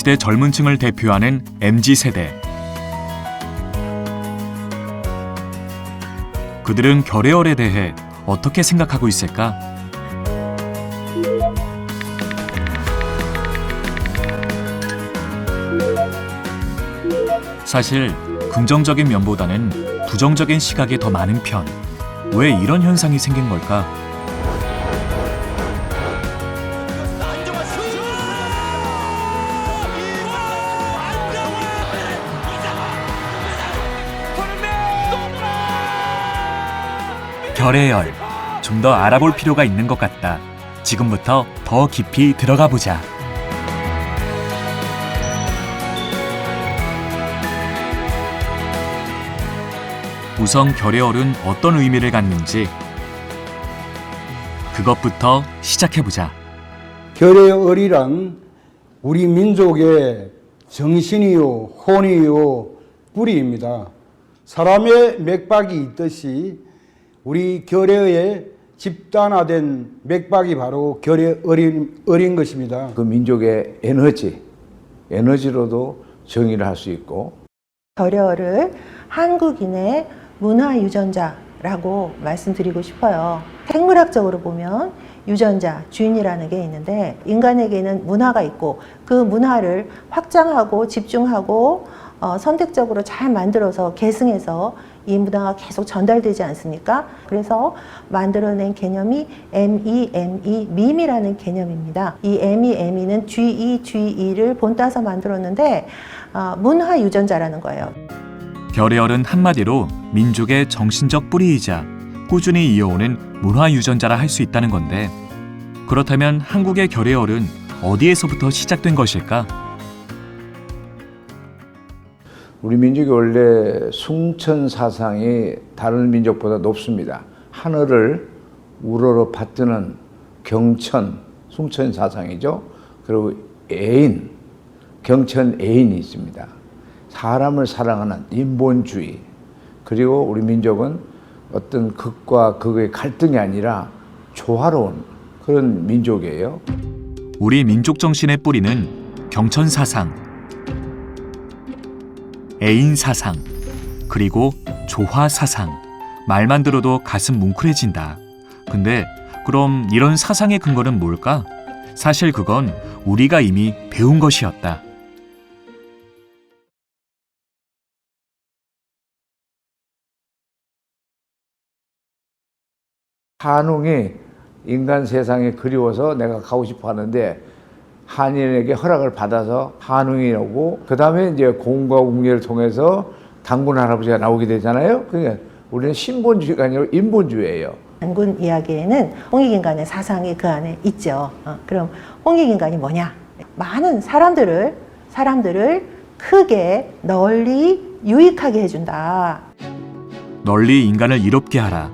이 시대 젊은 층을 대표하는 MZ 세대. 그들은 결의열에 대해 어떻게 생각하고 있을까? 사실 긍정적인 면보다는 부정적인 시각이 더 많은 편. 왜 이런 현상이 생긴 걸까? 결의 열. 좀 더 알아볼 필요가 있는 것 같다. 지금부터 더 깊이 들어가 보자. 우선 결의열은 어떤 의미를 갖는지 그것부터 시작해 보자. 결의얼이란 우리 민족의 정신이요, 혼이요, 뿌리입니다. 사람의 맥박이 있듯이 우리 결의의 집단화된 맥박이 바로 결의얼인 얼인 것입니다. 그 민족의 에너지, 에너지로도 정의를 할 수 있고 결여를 한국인의 문화 유전자라고 말씀드리고 싶어요. 생물학적으로 보면 유전자, 주인이라는 게 있는데 인간에게는 문화가 있고 그 문화를 확장하고 집중하고 어, 선택적으로 잘 만들어서 계승해서 이 문화가 계속 전달되지 않습니까? 그래서 만들어낸 개념이 MEME, 밈이라는 개념입니다. 이 MEME는 GE, GE를 본따서 만들었는데 어, 문화 유전자라는 거예요. 결의열은 한마디로 민족의 정신적 뿌리이자 꾸준히 이어오는 문화 유전자라 할 수 있다는 건데 그렇다면 한국의 결의열은 어디에서부터 시작된 것일까? 우리 민족이 원래 숭천 사상이 다른 민족보다 높습니다. 하늘을 우러러 받드는 경천, 숭천 사상이죠. 그리고 애인, 경천 애인이 있습니다. 사람을 사랑하는 인본주의. 그리고 우리 민족은 어떤 극과 극의 갈등이 아니라 조화로운 그런 민족이에요. 우리 민족 정신의 뿌리는 경천 사상, 애인 사상, 그리고 조화 사상. 말만 들어도 가슴 뭉클해진다. 근데 그럼 이런 사상의 근거는 뭘까? 사실 그건 우리가 이미 배운 것이었다. 한웅이 인간 세상에 그리워서 내가 가고 싶어 하는데 한인에게 허락을 받아서 한웅이 오고 그 다음에 이제 공과 공예를 통해서 당군 할아버지가 나오게 되잖아요. 그러니까 우리는 신본주의가 아니라 인본주의예요. 단군 이야기에는 홍익인간의 사상이 그 안에 있죠. 어, 그럼 홍익인간이 뭐냐? 많은 사람들을 사람들을 크게 널리 유익하게 해준다. 널리 인간을 이롭게 하라.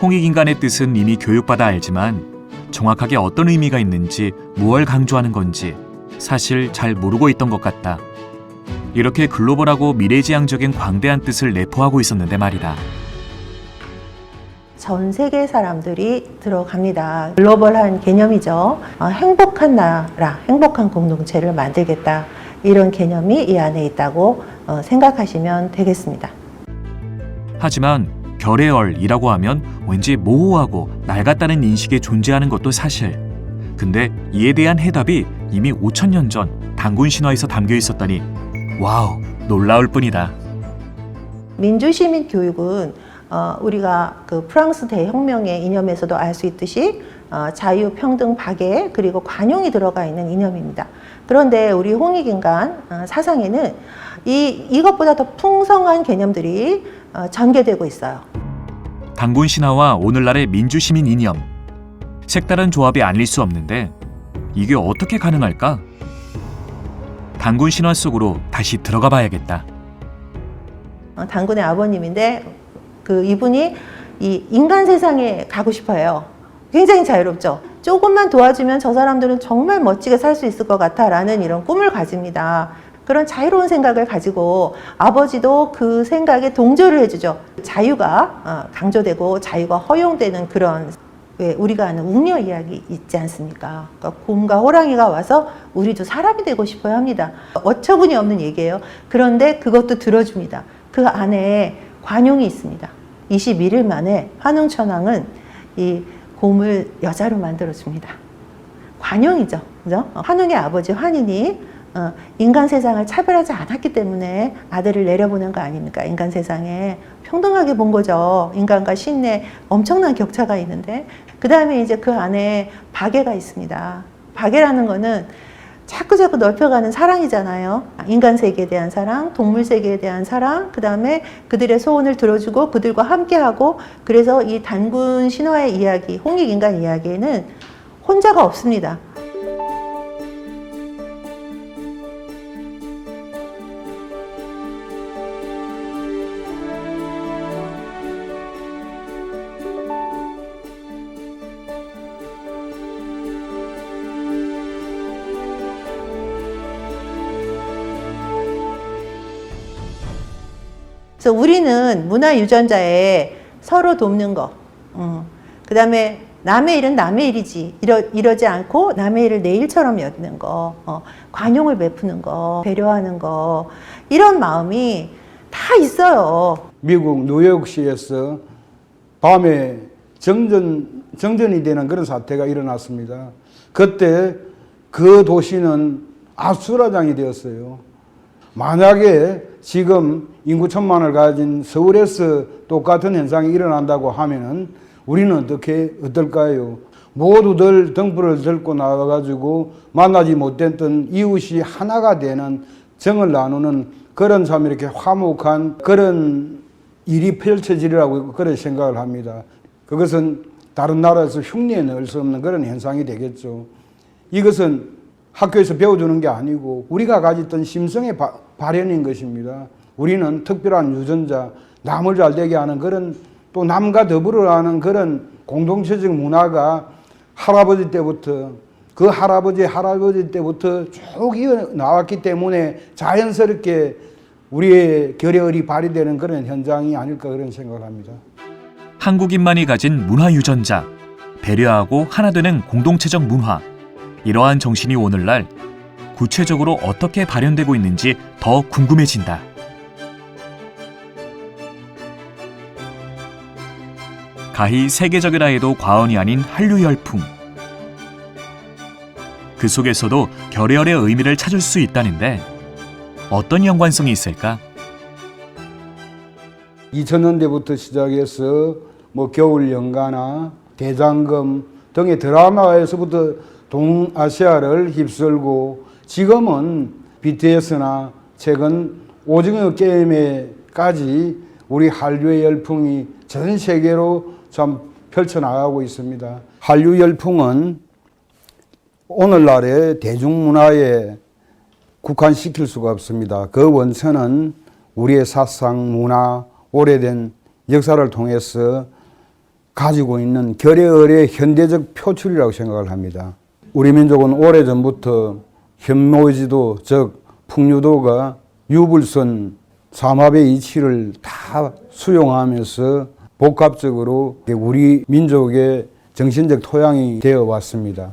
홍익인간의 뜻은 이미 교육받아 알지만 정확하게 어떤 의미가 있는지 무엇을 강조하는 건지 사실 잘 모르고 있던 것 같다. 이렇게 글로벌하고 미래지향적인 광대한 뜻을 내포하고 있었는데 말이다. 전 세계 사람들이 들어갑니다. 글로벌한 개념이죠. 어, 행복한 나라, 행복한 공동체를 만들겠다. 이런 개념이 이 안에 있다고 어, 생각하시면 되겠습니다. 하지만 결의얼이라고 하면 왠지 모호하고 낡았다는 인식이 존재하는 것도 사실. 근데 이에 대한 해답이 이미 5천 년 전 단군 신화에서 담겨 있었다니 와우 놀라울 뿐이다. 민주시민 교육은 어, 우리가 그 프랑스 대혁명의 이념에서도 알 수 있듯이 어, 자유, 평등, 박애 그리고 관용이 들어가 있는 이념입니다. 그런데 우리 홍익인간 어, 사상에는 이 이것보다 더 풍성한 개념들이 어, 전개되고 있어요. 단군 신화와 오늘날의 민주시민 이념. 색다른 조합이 아닐 수 없는데 이게 어떻게 가능할까? 단군 신화 속으로 다시 들어가 봐야겠다. 어, 당군의 아버님인데 그 이분이 이 인간 세상에 가고 싶어요. 굉장히 자유롭죠. 조금만 도와주면 저 사람들은 정말 멋지게 살 수 있을 것 같아라는 이런 꿈을 가집니다. 그런 자유로운 생각을 가지고 아버지도 그 생각에 동조를 해주죠. 자유가 어, 강조되고 자유가 허용되는 그런 왜 우리가 아는 웅녀 이야기 있지 않습니까? 그러니까 곰과 호랑이가 와서 우리도 사람이 되고 싶어야 합니다. 어처구니 없는 얘기예요. 그런데 그것도 들어줍니다. 그 안에 관용이 있습니다. 21일 만에 환웅천왕은 이 곰을 여자로 만들어줍니다. 관용이죠. 그죠? 어, 환웅의 아버지 환인이 어, 인간 세상을 차별하지 않았기 때문에 아들을 내려보낸 거 아닙니까? 인간 세상에 평등하게 본 거죠. 인간과 신의 엄청난 격차가 있는데 그 다음에 이제 그 안에 박애가 있습니다. 박애라는 거는 자꾸 자꾸 넓혀가는 사랑이잖아요. 인간 세계에 대한 사랑, 동물 세계에 대한 사랑, 그 다음에 그들의 소원을 들어주고 그들과 함께하고 그래서 이 단군 신화의 이야기, 홍익 인간 이야기에는 혼자가 없습니다. 그래서 우리는 문화 유전자에 서로 돕는 거, 그 다음에 남의 일은 남의 일이지. 이러, 이러지 않고 남의 일을 내 일처럼 여기는 거, 어, 관용을 베푸는 거, 배려하는 거. 이런 마음이 다 있어요. 미국 뉴욕시에서 밤에 정전, 정전이 되는 그런 사태가 일어났습니다. 그때 그 도시는 아수라장이 되었어요. 만약에 지금 인구 천만을 가진 서울에서 똑같은 현상이 일어난다고 하면은 우리는 어떻게 어떨까요? 모두들 등불을 들고 나와가지고 만나지 못했던 이웃이 하나가 되는 정을 나누는 그런 참 이렇게 화목한 그런 일이 펼쳐지리라고 그런 생각을 합니다. 그것은 다른 나라에서 흉내에 넣을 수 없는 그런 현상이 되겠죠. 이것은 학교에서 배워주는 게 아니고 우리가 가졌던 심성의 바, 발현인 것입니다. 우리는 특별한 유전자, 남을 잘 되게 하는 그런 또 남과 더불어 하는 그런 공동체적 문화가 할아버지 때부터 그 할아버지 할아버지 때부터 쭉 이어 나왔기 때문에 자연스럽게 우리의 결의얼이 발휘되는 그런 현장이 아닐까 그런 생각을 합니다. 한국인만이 가진 문화 유전자, 배려하고 하나 되는 공동체적 문화. 이러한 정신이 오늘날 구체적으로 어떻게 발현되고 있는지 더 궁금해진다. 가히 세계적이라 해도 과언이 아닌 한류 열풍. 그 속에서도 결의열의 의미를 찾을 수 있다는데 어떤 연관성이 있을까? 2000년대부터 시작해서 뭐 겨울 연가나 대장금 등의 드라마에서부터 동아시아를 휩쓸고 지금은 BTS나 최근 오징어 게임에까지 우리 한류의 열풍이 전 세계로 참 펼쳐나가고 있습니다. 한류 열풍은 오늘날의 대중문화에 국한시킬 수가 없습니다. 그 원천은 우리의 사상, 문화, 오래된 역사를 통해서 가지고 있는 결의열의 현대적 표출이라고 생각을 합니다. 우리 민족은 오래전부터 현모지도, 즉 풍류도가 유불선 삼합의 이치를 다 수용하면서 복합적으로 우리 민족의 정신적 토양이 되어 왔습니다.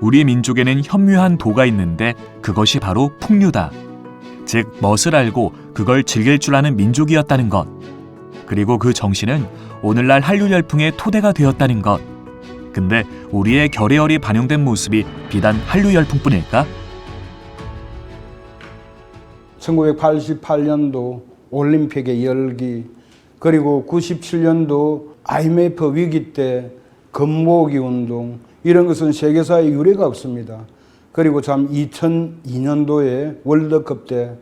우리 민족에는 현묘한 도가 있는데 그것이 바로 풍류다. 즉 멋을 알고 그걸 즐길 줄 아는 민족이었다는 것. 그리고 그 정신은 오늘날 한류 열풍의 토대가 되었다는 것. 근데 우리의 결의열이 반영된 모습이 비단 한류 열풍뿐일까? 1988년도 올림픽의 열기 그리고 97년도 IMF 위기 때 금모으기 운동 이런 것은 세계사에 유례가 없습니다. 그리고 참 2002년도에 월드컵 때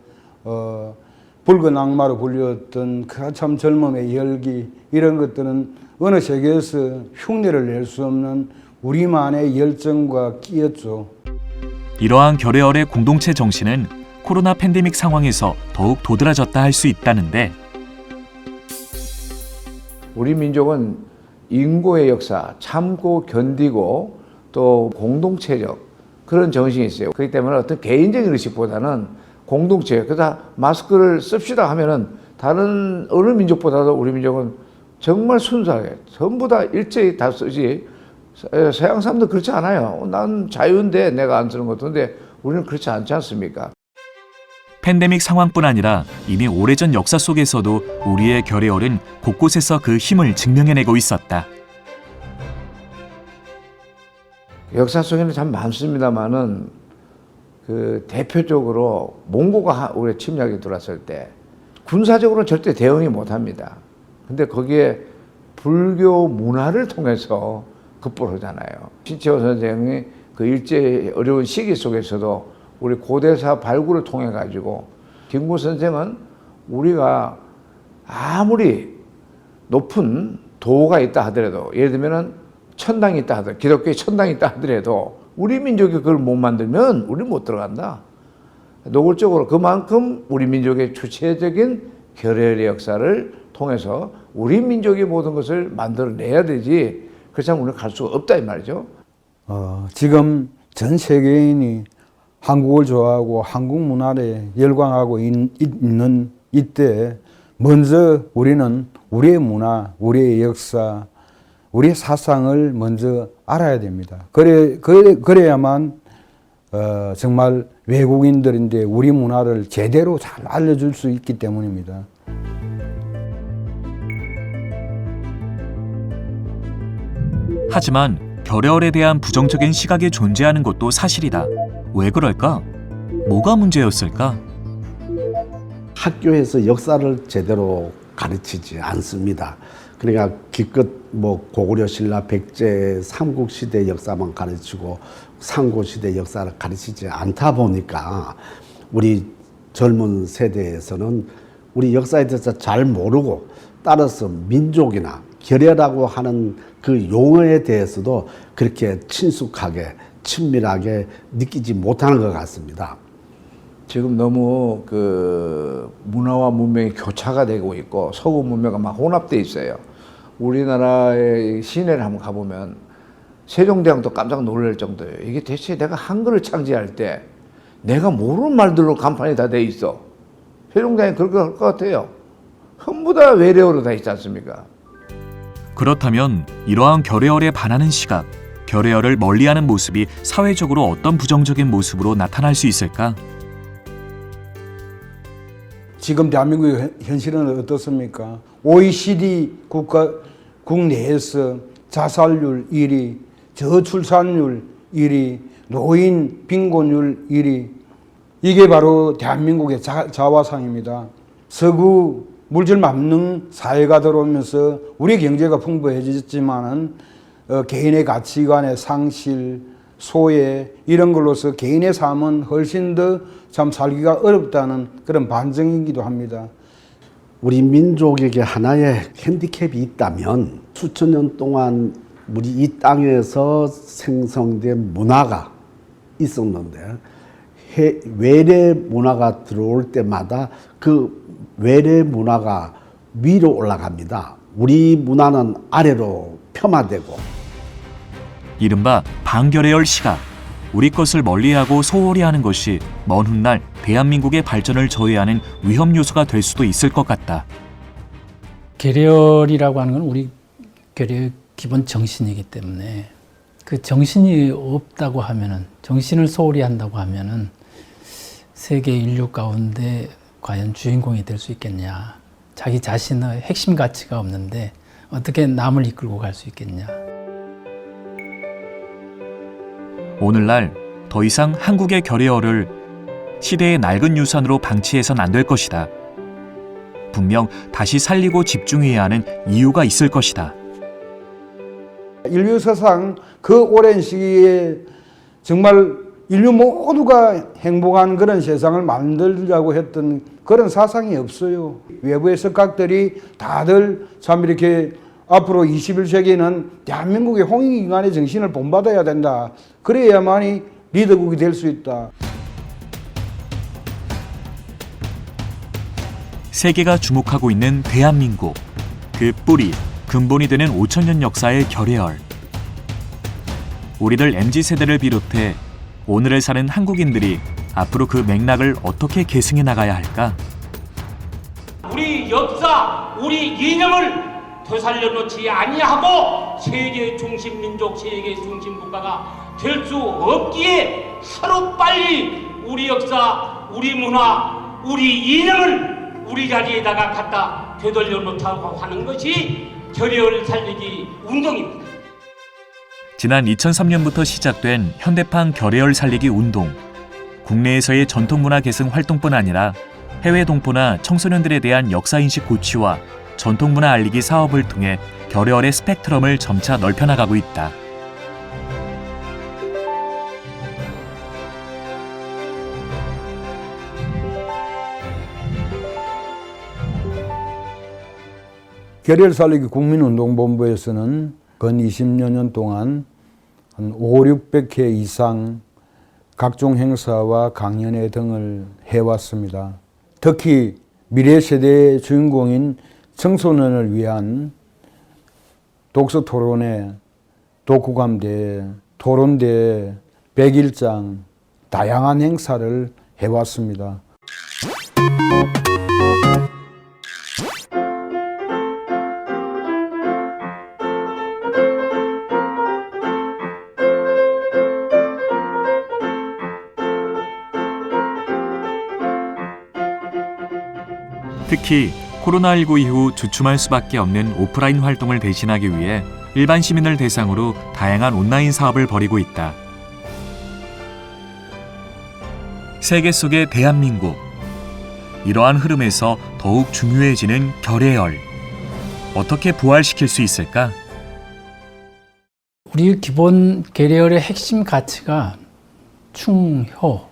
어, 붉은 악마로 불렸던 그참 젊음의 열기 이런 것들은 어느 세계에서 흉내를 낼 수 없는 우리만의 열정과 끼였죠. 이러한 결의열의 공동체 정신은 코로나 팬데믹 상황에서 더욱 도드라졌다 할 수 있다는데 우리 민족은 인고의 역사, 참고 견디고 또 공동체적 그런 정신이 있어요. 그렇기 때문에 어떤 개인적인 의식보다는 공동체, 그다 마스크를 씁시다 하면은 다른 어느 민족보다도 우리 민족은 정말 순수하게 전부 다 일제히 다 쓰지 서- 서양 사람도 그렇지 않아요. 난 자유인데 내가 안 쓰는 것도 근데 우리는 그렇지 않지 않습니까? 팬데믹 상황뿐 아니라 이미 오래전 역사 속에서도 우리의 결의어는 곳곳에서 그 힘을 증명해내고 있었다. 역사 속에는 참 많습니다만은 그 대표적으로 몽고가 하- 우리 침략이 들어왔을 때 군사적으로 절대 대응이 못합니다. 근데 거기에 불교 문화를 통해서 극복하잖아요. 신채호 선생이 그 일제 어려운 시기 속에서도 우리 고대사 발굴을 통해 가지고 김구 선생은 우리가 아무리 높은 도가 있다 하더라도 예를 들면은 천당이 있다 하더라도 기독교의 천당이 있다 하더라도 우리 민족이 그걸 못 만들면 우리 못 들어간다. 노골적으로 그만큼 우리 민족의 주체적인 결혈의 역사를 통해서 우리 민족의 모든 것을 만들어내야 되지 그렇지 않으면 우리는 갈 수가 없다 이 말이죠. 어, 지금 전 세계인이 한국을 좋아하고 한국 문화에 열광하고 있, 있는 이때 먼저 우리는 우리의 문화, 우리의 역사, 우리의 사상을 먼저 알아야 됩니다. 그래, 그래, 그래야만 어, 정말 외국인들인데 우리 문화를 제대로 잘 알려줄 수 있기 때문입니다. 하지만 결의얼에 대한 부정적인 시각이 존재하는 것도 사실이다. 왜 그럴까? 뭐가 문제였을까? 학교에서 역사를 제대로 가르치지 않습니다. 그러니까 기껏 뭐 고구려 신라 백제 삼국 시대 역사만 가르치고 상고 시대 역사를 가르치지 않다 보니까 우리 젊은 세대에서는 우리 역사에 대해서 잘 모르고 따라서 민족이나 결여라고 하는 그 용어에 대해서도 그렇게 친숙하게 친밀하게 느끼지 못하는 것 같습니다. 지금 너무 그 문화와 문명이 교차가 되고 있고 서구 문명과 막 혼합돼 있어요. 우리나라의 시내를 한번 가보면 세종대왕도 깜짝 놀랄 정도예요. 이게 대체 내가 한글을 창제할 때 내가 모르는 말들로 간판이 다 돼 있어. 세종대왕이 그럴 것 같아요. 전부 다 외래어로 다 있지 않습니까? 그렇다면 이러한 결의얼에 반하는 시각, 결의얼을 멀리하는 모습이 사회적으로 어떤 부정적인 모습으로 나타날 수 있을까? 지금 대한민국의 현- 현실은 어떻습니까? OECD 국가 국내에서 자살률 1위, 저출산율 1위, 노인 빈곤율 1위. 이게 바로 대한민국의 자, 자화상입니다. 서구 물질 만능 사회가 들어오면서 우리 경제가 풍부해졌지만은 어, 개인의 가치관의 상실, 소외 이런 걸로서 개인의 삶은 훨씬 더 참 살기가 어렵다는 그런 반증이기도 합니다. 우리 민족에게 하나의 핸디캡이 있다면 수천 년 동안 우리 이 땅에서 생성된 문화가 있었는데 해- 외래 문화가 들어올 때마다 그 외래 문화가 위로 올라갑니다. 우리 문화는 아래로 폄하되고 이른바 반결의얼 시각. 우리 것을 멀리하고 소홀히 하는 것이 먼 훗날 대한민국의 발전을 저해하는 위험 요소가 될 수도 있을 것 같다. 계렬이라고 하는 건 우리 계렬의 기본 정신이기 때문에 그 정신이 없다고 하면은 정신을 소홀히 한다고 하면은 세계 인류 가운데 과연 주인공이 될 수 있겠냐? 자기 자신의 핵심 가치가 없는데 어떻게 남을 이끌고 갈 수 있겠냐? 오늘날 더 이상 한국의 결의어를 시대의 낡은 유산으로 방치해선 안 될 것이다. 분명 다시 살리고 집중해야 하는 이유가 있을 것이다. 인류 사상 그 오랜 시기에 정말 인류 모두가 행복한 그런 세상을 만들자고 했던 그런 사상이 없어요. 외부의 석학들이 다들 참 이렇게 앞으로 21세기는 대한민국의 홍익인간의 정신을 본받아야 된다. 그래야만이 리더국이 될 수 있다. 세계가 주목하고 있는 대한민국. 그 뿌리, 근본이 되는 5천년 역사의 결의얼. 우리들 MZ세대를 비롯해 오늘을 사는 한국인들이 앞으로 그 맥락을 어떻게 계승해 나가야 할까? 우리 역사, 우리 이념을 되살려 놓지 아니하고 세계 중심 민족, 세계 중심 국가가 될 수 없기에 하루 빨리 우리 역사, 우리 문화, 우리 이념을 우리 자리에다가 갖다 되돌려 놓자고 하는 것이 결의를 살리기 운동입니다. 지난 2003년부터 시작된 현대판 결의열 살리기 운동. 국내에서의 전통문화 계승 활동뿐 아니라 해외 동포나 청소년들에 대한 역사인식 고취와 전통문화 알리기 사업을 통해 결의열의 스펙트럼을 점차 넓혀나가고 있다. 결의를 살리기 국민운동본부에서는 근 20여 년 동안 한 5, 600회 이상 각종 행사와 강연회 등을 해왔습니다. 특히 미래 세대의 주인공인 청소년을 위한 독서 토론회, 독후감대, 토론대, 백일장 다양한 행사를 해왔습니다. 특히 코로나19 이후 주춤할 수밖에 없는 오프라인 활동을 대신하기 위해 일반 시민을 대상으로 다양한 온라인 사업을 벌이고 있다. 세계 속의 대한민국. 이러한 흐름에서 더욱 중요해지는 결의열. 어떻게 부활시킬 수 있을까? 우리 기본 계열의 핵심 가치가 충효,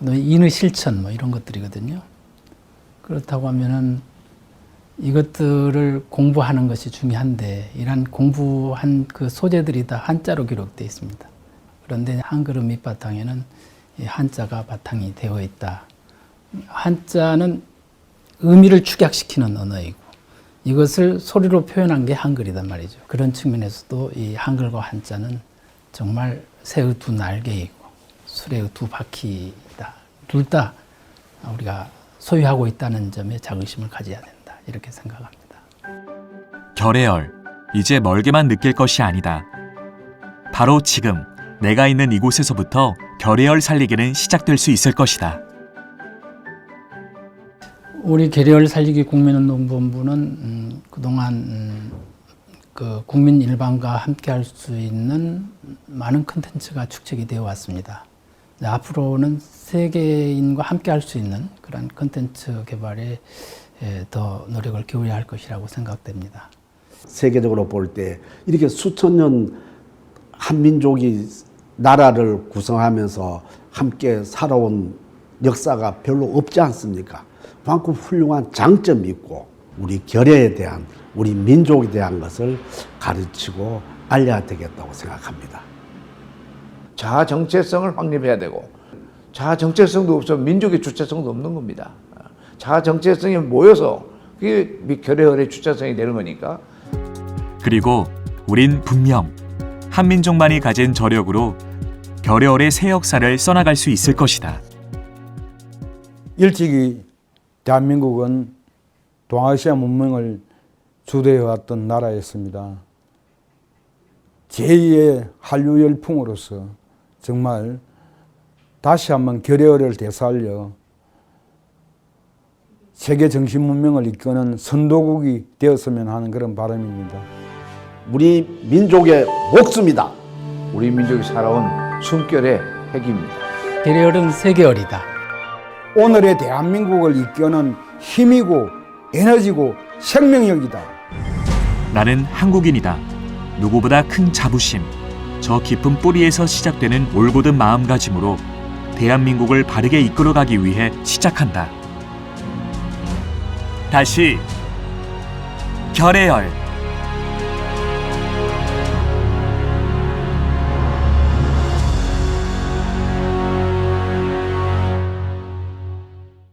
인의 실천 뭐 이런 것들이거든요. 그렇다고 하면은 이것들을 공부하는 것이 중요한데 이러한 공부한 그 소재들이 다 한자로 기록되어 있습니다. 그런데 한글음 밑바탕에는 이 한자가 바탕이 되어 있다. 한자는 의미를 축약시키는 언어이고 이것을 소리로 표현한 게 한글이단 말이죠. 그런 측면에서도 이 한글과 한자는 정말 새의 두 날개이고 수레의 두 바퀴다. 둘 다 우리가 소유하고 있다는 점에 자긍심을 가져야 된다. 이렇게 생각합니다. 결의열. 이제 멀게만 느낄 것이 아니다. 바로 지금 내가 있는 이곳에서부터 결의열 살리기는 시작될 수 있을 것이다. 우리 계열 살리기 국민운동본부는 음, 그동안 음, 그 국민 일반과 함께 할 수 있는 많은 컨텐츠가 축적이 되어 왔습니다. 네, 앞으로는 세계인과 함께 할 수 있는 그런 컨텐츠 개발에 에, 더 노력을 기울여야 할 것이라고 생각됩니다. 세계적으로 볼 때 이렇게 수천 년 한민족이 나라를 구성하면서 함께 살아온 역사가 별로 없지 않습니까? 그만큼 훌륭한 장점이 있고 우리 결의에 대한 우리 민족에 대한 것을 가르치고 알려야 되겠다고 생각합니다. 자아 정체성을 확립해야 되고 자아 정체성도 없으면 민족의 주체성도 없는 겁니다. 자아 정체성이 모여서 그게 결의열의 주체성이 되는 거니까 그리고 우린 분명 한민족만이 가진 저력으로 결의열의 새 역사를 써나갈 수 있을 것이다. 일찍이 대한민국은 동아시아 문명을 주도해왔던 나라였습니다. 제2의 한류 열풍으로서 정말 다시 한번 결의를 되살려 세계 정신 문명을 이끄는 선도국이 되었으면 하는 그런 바람입니다. 우리 민족의 목숨이다. 우리 민족이 살아온 숨결의 핵입니다. 계열은 세계열이다. 오늘의 대한민국을 이끄는 힘이고 에너지고 생명력이다. 나는 한국인이다. 누구보다 큰 자부심, 저 깊은 뿌리에서 시작되는 올곧은 마음가짐으로 대한민국을 바르게 이끌어가기 위해 시작한다. 다시 결의열.